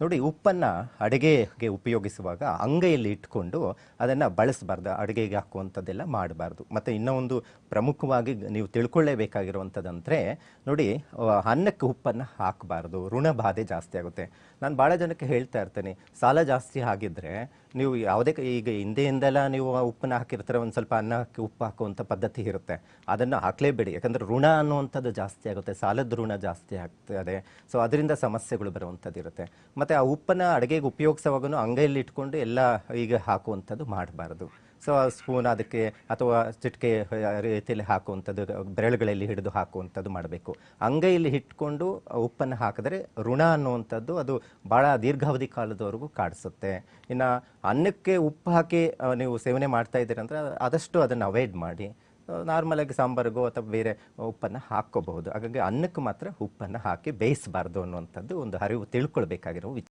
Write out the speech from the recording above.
ನೋಡಿ, ಉಪ್ಪನ್ನ ಅಡುಗೆಗೆ ಉಪಯೋಗಿಸುವಾಗ ಅಂಗೈಯಲ್ಲಿ ಇಟ್ಕೊಂಡು ಅದನ್ನು ಬಳಸಬಾರ್ದು, ಅಡುಗೆಗೆ ಹಾಕುವಂಥದ್ದೆಲ್ಲ ಮಾಡಬಾರ್ದು. ಮತ್ತು ಇನ್ನೂ ಒಂದು ಪ್ರಮುಖವಾಗಿ ನೀವು ತಿಳ್ಕೊಳ್ಳೇಬೇಕಾಗಿರುವಂಥದ್ದಂದರೆ, ನೋಡಿ ಅನ್ನಕ್ಕೆ ಉಪ್ಪನ್ನು ಹಾಕಬಾರ್ದು ಋಣ ಬಾಧೆ ಜಾಸ್ತಿ ಆಗುತ್ತೆ. ನಾನು ಭಾಳ ಜನಕ್ಕೆ ಹೇಳ್ತಾ ಇರ್ತೇನೆ, ಸಾಲ ಜಾಸ್ತಿ ಆಗಿದ್ರೆ ನೀವು ಯಾವುದೇ ಈಗ ಹಿಂದೆಯಿಂದೆಲ್ಲ ನೀವು ಉಪ್ಪನ್ನ ಹಾಕಿರ್ತಾರೆ, ಒಂದು ಸ್ವಲ್ಪ ಅನ್ನ ಹಾಕಿ ಉಪ್ಪು ಹಾಕುವಂಥ ಪದ್ಧತಿ ಇರುತ್ತೆ. ಅದನ್ನು ಹಾಕಲೇಬೇಡಿ. ಯಾಕಂದರೆ ಋಣ ಅನ್ನುವಂಥದ್ದು ಜಾಸ್ತಿ ಆಗುತ್ತೆ, ಸಾಲದ ಋಣ ಜಾಸ್ತಿ ಆಗ್ತದೆ. ಸೊ ಅದರಿಂದ ಸಮಸ್ಯೆಗಳು ಬರುವಂಥದ್ದು ಇರುತ್ತೆ. ಮತ್ತು ಆ ಉಪ್ಪನ್ನು ಅಡುಗೆಗೆ ಉಪಯೋಗಿಸುವಾಗೂ ಅಂಗೈಯಲ್ಲಿ ಇಟ್ಕೊಂಡು ಎಲ್ಲ ಈಗ ಹಾಕುವಂಥದ್ದು ಮಾಡಬಾರ್ದು. ಸೊ ಸ್ಪೂನ್ ಅದಕ್ಕೆ ಅಥವಾ ಚಿಟಿಕೆ ರೀತಿಯಲ್ಲಿ ಹಾಕುವಂಥದ್ದು, ಬೆರಳುಗಳಲ್ಲಿ ಹಿಡಿದು ಹಾಕುವಂಥದ್ದು ಮಾಡಬೇಕು. ಅಂಗೈಯಲ್ಲಿ ಇಟ್ಕೊಂಡು ಉಪ್ಪನ್ನು ಹಾಕಿದ್ರೆ ಋಣ ಅನ್ನುವಂಥದ್ದು ಅದು ಭಾಳ ದೀರ್ಘಾವಧಿ ಕಾಲದವರೆಗೂ ಕಾಡಿಸುತ್ತೆ. ಇನ್ನು ಅನ್ನಕ್ಕೆ ಉಪ್ಪು ಹಾಕಿ ನೀವು ಸೇವನೆ ಮಾಡ್ತಾ ಇದ್ದೀರಿ ಅಂದರೆ ಆದಷ್ಟು ಅದನ್ನು ಅವಾಯ್ಡ್ ಮಾಡಿ. ನಾರ್ಮಲಾಗಿ ಸಾಂಬಾರಿಗೋ ಅಥವಾ ಬೇರೆ ಉಪ್ಪನ್ನು ಹಾಕ್ಕೋಬಹುದು. ಹಾಗಾಗಿ ಅನ್ನಕ್ಕೆ ಮಾತ್ರ ಉಪ್ಪನ್ನು ಹಾಕಿ ಬೇಯಿಸಬಾರ್ದು ಅನ್ನುವಂಥದ್ದು ಒಂದು ಅರಿವು ತಿಳ್ಕೊಳ್ಬೇಕಾಗಿರೋ ವಿಚಾರ.